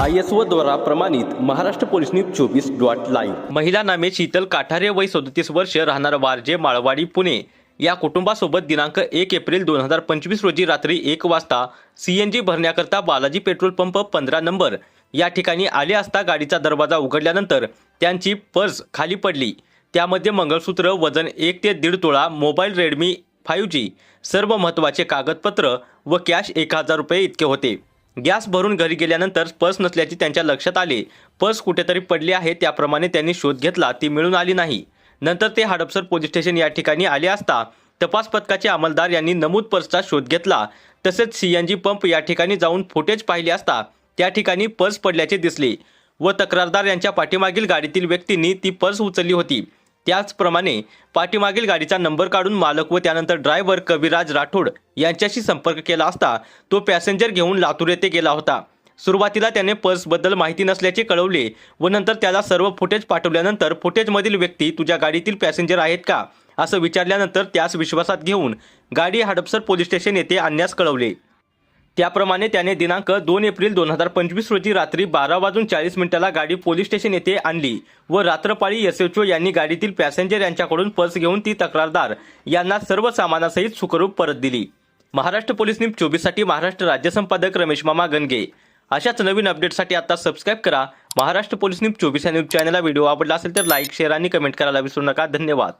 I S O द्वारा प्रमाणित Maharashtra police news चोवीस डॉट लाईव्ह. महिला नामे शीतल काठारे वय सदतीस वर्ष राहणार वारजे माळवाडी पुणे. या कुटुंबासोबत दिनांक एक एप्रिल दोन हजार पंचवीस रोजी रात्री एक वाजता सीएनजी भरण्याकरता बालाजी पेट्रोल पंप पंधरा नंबर या ठिकाणी आले असता गाडीचा दरवाजा उघडल्यानंतर त्यांची पर्स खाली पडली. त्यामध्ये मंगळसूत्र वजन एक ते दीड तोळा मोबाईल रेडमी फाईव्ह जी सर्व महत्त्वाचे कागदपत्र व कॅश एक हजार रुपये इतके होते. गॅस भरून घरी गेल्यानंतर पर्स नसल्याचे त्यांच्या लक्षात आले. पर्स कुठेतरी पडली आहे त्याप्रमाणे त्यांनी शोध घेतला. ती मिळून आली नाही. नंतर ते हडपसर पोलीस स्टेशन या ठिकाणी आले असता तपास पथकाचे अंमलदार यांनी नमूद पर्सचा शोध घेतला. तसेच सीएनजी पंप या ठिकाणी जाऊन फुटेज पाहिले असता त्या ठिकाणी पर्स पडल्याचे दिसले. व तक्रारदार यांच्या पाठीमागील गाडीतील व्यक्तींनी ती पर्स उचलली होती. त्याचप्रमाणे पाठीमागील गाडीचा नंबर काढून मालक व त्यानंतर ड्रायव्हर कविराज राठोड यांच्याशी संपर्क केला असता तो पॅसेंजर घेऊन लातूर येथे गेला होता. सुरुवातीला त्याने पर्सबद्दल माहिती नसल्याचे कळवले व नंतर त्याला सर्व फुटेज पाठवल्यानंतर फुटेजमधील व्यक्ती तुझ्या गाडीतील पॅसेंजर आहेत का? असं विचारल्यानंतर त्यास विश्वासात घेऊन गाडी हडपसर पोलीस स्टेशन येथे आणण्यास कळवले. त्याप्रमाणे त्याने दिनांक दोन एप्रिल दोन हजार पंचवीस रोजी रात्री बारा वाजून चाळीस मिनिटाला गाडी पोलीस स्टेशन येथे आणली व रात्रपाळी एसएचओ यांनी गाडीतील पॅसेंजर यांच्याकडून पर्स घेऊन ती तक्रारदार यांना सर्व सामानासहित सुखरूप परत दिली. महाराष्ट्र पोलीस न्यूज चोवीससाठी महाराष्ट्र राज्य संपादक रमेश मामा गणगे. अशाच नवीन अपडेटसाठी आता सबस्क्राईब करा. महाराष्ट्र पोलीस न्यूज चोवीस या न्यूज चॅनलला व्हिडिओ आवडला असेल तर लाईक शेअर आणि कमेंट करायला विसरू नका. धन्यवाद.